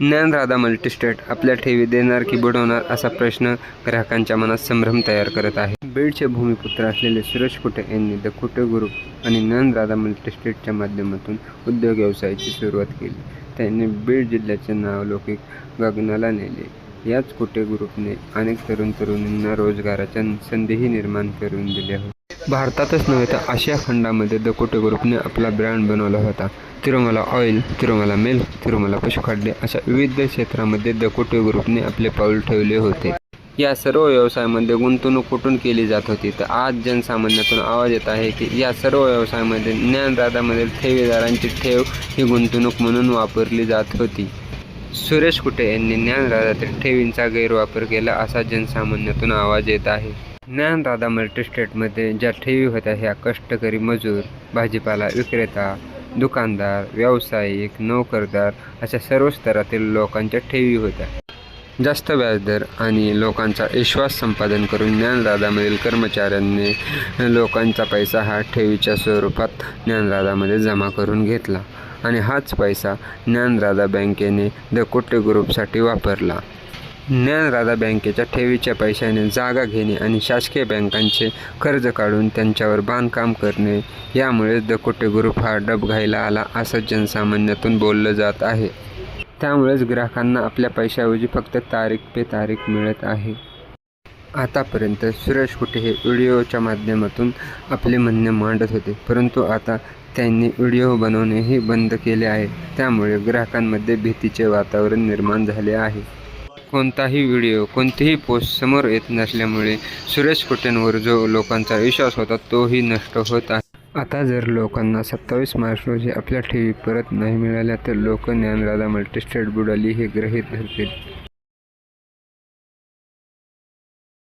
Dnyanradha multi-state आपल्या ठेवी देणार की बुडवणार असा प्रश्न ग्राहकांच्या मनात संभ्रम तयार करत आहे. बीडचे भूमिपुत्र असलेले सुरेश कुटे यांनी द कुटे ग्रुप आणि ज्ञानराधा मल्टीस्टेटच्या माध्यमातून उद्योग व्यवसायाची सुरुवात केली. त्यांनी बीड जिल्ह्याचे नाव लौकिक गगनाला नेले. याच कुटे ग्रुपने अनेक तरुण तरुणींना रोजगाराच्या संधीही निर्माण करून दिल्या होत्या. भारतातच नव्हे तर आशिया खंडामध्ये द ग्रुपने आपला ब्रँड बनवला होता. तिरुमला ऑइल तिरुमला मिल्क तिरुमला पशुखाद्य अशा विविध क्षेत्रामध्ये द ग्रुपने आपले पाऊल ठेवले होते. या सर्व व्यवसायामध्ये गुंतवणूक कुठून केली जात होती? तर आज जनसामान्यातून आवाज येत आहे की या सर्व व्यवसायामध्ये ज्ञानदादामधील ठेवीदारांची ठेव ही गुंतवणूक म्हणून वापरली जात होती. सुरेश कुटे यांनी ज्ञानदादातील ठेवींचा गैरवापर केला असा जनसामान्यातून आवाज येत आहे. ज्ञानदादा मल्टीस्टेटमध्ये ज्या ठेवी होत्या ह्या कष्टकरी मजूर भाजीपाला विक्रेता दुकानदार व्यावसायिक नोकरदार अशा सर्व स्तरातील लोकांच्या ठेवी होत्या. जास्त व्याजदर आणि लोकांचा विश्वास संपादन करून ज्ञानदादामधील कर्मचाऱ्यांनी लोकांचा पैसा हा ठेवीच्या स्वरूपात ज्ञानदादामध्ये जमा करून घेतला आणि हाच पैसा ज्ञानराधा बँकेने द कोटे ग्रुपसाठी वापरला. ज्ञानराधा बँकेच्या ठेवीच्या पैशाने जागा घेणे आणि शासकीय बँकांचे कर्ज काढून त्यांच्यावर बांधकाम करणे यामुळेच द ग्रुप हा डबघाईला आला असं जनसामान्यातून बोललं जात आहे. त्यामुळेच ग्राहकांना आपल्या पैशाऐवजी फक्त तारीख पे तारीख मिळत आहे. आतापर्यंत सुरेश कुटे हे व्हिडिओच्या माध्यमातून आपले म्हणणे मांडत होते परंतु आता त्यांनी व्हिडिओ बनवणेही बंद केले आहे. त्यामुळे ग्राहकांमध्ये भीतीचे वातावरण निर्माण झाले आहे. कोणताही व्हिडिओ कोणतीही पोस्ट समोर येत नसल्यामुळे सुरेश कुटेंवर जो लोकांचा विश्वास होता तोही नष्ट होत आहे. आता जर लोकांना सत्तावीस मार्च रोजी आपल्या ठेवी परत नाही मिळाल्या तर लोक ज्ञानराधा मल्टीस्टेट बुडाली हे ग्रहीत धरतील.